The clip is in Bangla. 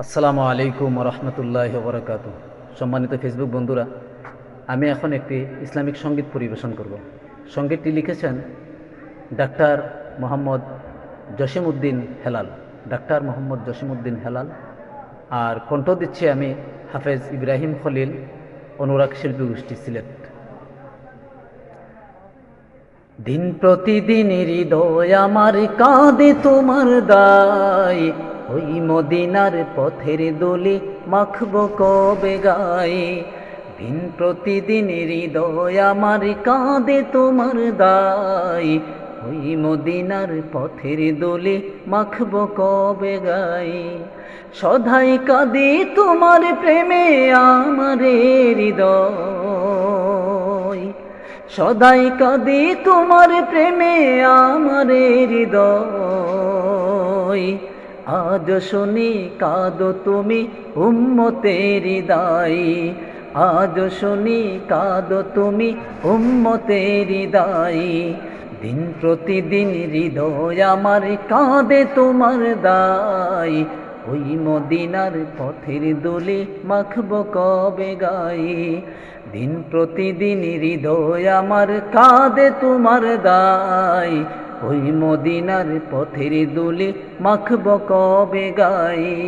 আসসালামু আলাইকুম রহমতুল্লাহ বরকাত সম্মানিত ফেসবুক বন্ধুরা, আমি এখন একটি ইসলামিক সংগীত পরিবেশন করব। সঙ্গীতটি লিখেছেন ডাক্তার মোহাম্মদ জসিমউদ্দিন হেলাল। ডাক্তার মোহাম্মদ জসিমউদ্দিন হেলাল। আর কণ্ঠ দিচ্ছি আমি হাফেজ ইব্রাহিম খলিল, অনুরাগ শিল্পী গোষ্ঠী সিলেট দিন প্রতিদিন হৃদয় আমার কাঁদে তোমার দায়। ওই মদিনার পথের দোলে মাখব কবে গায়ে? দিন প্রতিদিন হৃদয় আমার কাঁদে তোমার দায়। ওই মদিনার পথের দোলে মাখব কবে গায়ে? সধাই কাঁদে তোমার প্রেমে আমার হৃদয়। সদাই কাঁদে তোমার প্রেমে আমার হৃদয়। আজ শুনি, কাঁদো তুমি উম্মতের হৃদয় আজ শুনি, কাঁদো তুমি উম্মতের হৃদয় দিন প্রতিদিন হৃদয় আমার কাঁদে তোমার দায়। ওই মদিনার পথের দোলে মাখব কবে গায়ে। দিন প্রতিদিন হৃদয় আমার কাঁদে তোমার দায়। ওই মদিনার পথের দুলি মাখব কবে গায়ে